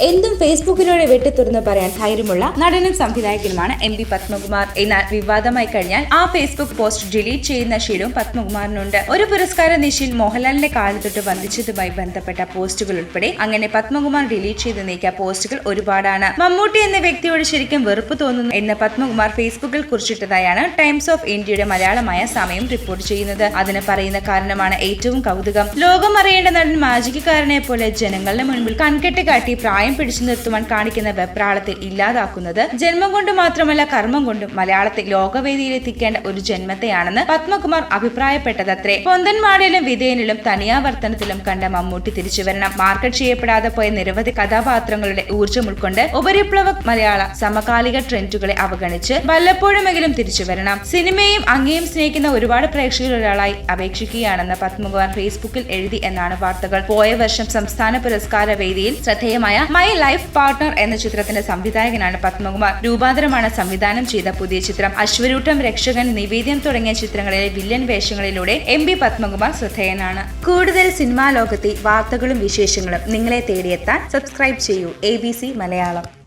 എന്തും ഫേസ്ബുക്കിലൂടെ വെട്ടിത്തുറന്ന് പറയാൻ ധൈര്യമുള്ള നടനും സംവിധായകനുമാണ് എം പി പത്മകുമാർ. എന്നാൽ വിവാദമായി കഴിഞ്ഞാൽ ആ ഫേസ്ബുക്ക് പോസ്റ്റ് ഡിലീറ്റ് ചെയ്യുന്ന ശീലവും പത്മകുമാറിനുണ്ട്. ഒരു പുരസ്കാര നിശയിൽ മോഹൻലാലിന്റെ കാലിൽ തൊട്ട് വന്ദിച്ചതുമായി ബന്ധപ്പെട്ട പോസ്റ്റുകൾ ഉൾപ്പെടെ അങ്ങനെ പത്മകുമാർ ഡിലീറ്റ് ചെയ്ത് നീക്കിയ പോസ്റ്റുകൾ ഒരുപാടാണ്. മമ്മൂട്ടി എന്ന വ്യക്തിയോട് ശരിക്കും വെറുപ്പ് തോന്നുന്നു എന്ന് പത്മകുമാർ ഫേസ്ബുക്കിൽ കുറിച്ചിട്ടതായാണ് ടൈംസ് ഓഫ് ഇന്ത്യയുടെ മലയാളമായ സമയം റിപ്പോർട്ട് ചെയ്യുന്നത്. അതിന് പറയുന്ന കാരണമാണ് ഏറ്റവും കൗതുകം. ലോകം അറിയേണ്ട നടൻ മാജിക്കാരനെ പോലെ ജനങ്ങളുടെ മുൻപിൽ കൺകെട്ട് കാട്ടി പിടിച്ചു നിർത്തുവാൻ കാണിക്കുന്ന വെപ്രാളത്തിൽ ഇല്ലാതാക്കുന്നത് ജന്മം കൊണ്ട് മാത്രമല്ല കർമ്മം കൊണ്ടും മലയാളത്തെ ലോകവേദിയിൽ എത്തിക്കേണ്ട ഒരു ജന്മത്തെയാണെന്ന് പത്മകുമാർ അഭിപ്രായപ്പെട്ടതത്രേ. പൊന്തൻമാടിയിലും വിധേയനിലും തനിയാവർത്തനത്തിലും കണ്ട മമ്മൂട്ടി തിരിച്ചുവരണം. മാർക്കറ്റ് ചെയ്യപ്പെടാതെ പോയ നിരവധി കഥാപാത്രങ്ങളുടെ ഊർജം ഉൾക്കൊണ്ട് ഉപരിപ്ലവ മലയാള സമകാലിക ട്രെൻഡുകളെ അവഗണിച്ച് വല്ലപ്പോഴുമെങ്കിലും തിരിച്ചുവരണം. സിനിമയും അങ്ങേയും സ്നേഹിക്കുന്ന ഒരുപാട് പ്രേക്ഷകരിൽ ഒരാളായി അപേക്ഷിക്കുകയാണെന്ന് പത്മകുമാർ ഫേസ്ബുക്കിൽ എഴുതി എന്നാണ് വാർത്തകൾ. പോയ വർഷം സംസ്ഥാന പുരസ്കാര വേദിയിൽ ശ്രദ്ധേയമായ മൈ ലൈഫ് പാർട്ട്ണർ എന്ന ചിത്രത്തിന്റെ സംവിധായകനാണ് പത്മകുമാർ. രൂപാന്തരമാണ് സംവിധാനം ചെയ്ത പുതിയ ചിത്രം. അശ്വരൂട്ടം രക്ഷകൻ നിവേദ്യം തുടങ്ങിയ ചിത്രങ്ങളിലെ വില്ലൻ വേഷങ്ങളിലൂടെ എം പി പത്മകുമാർ ശ്രദ്ധേയനാണ്. കൂടുതൽ സിനിമാ ലോകത്തെ വാർത്തകളും വിശേഷങ്ങളും നിങ്ങളെ തേടിയെത്താൻ സബ്സ്ക്രൈബ് ചെയ്യൂ. എ മലയാളം.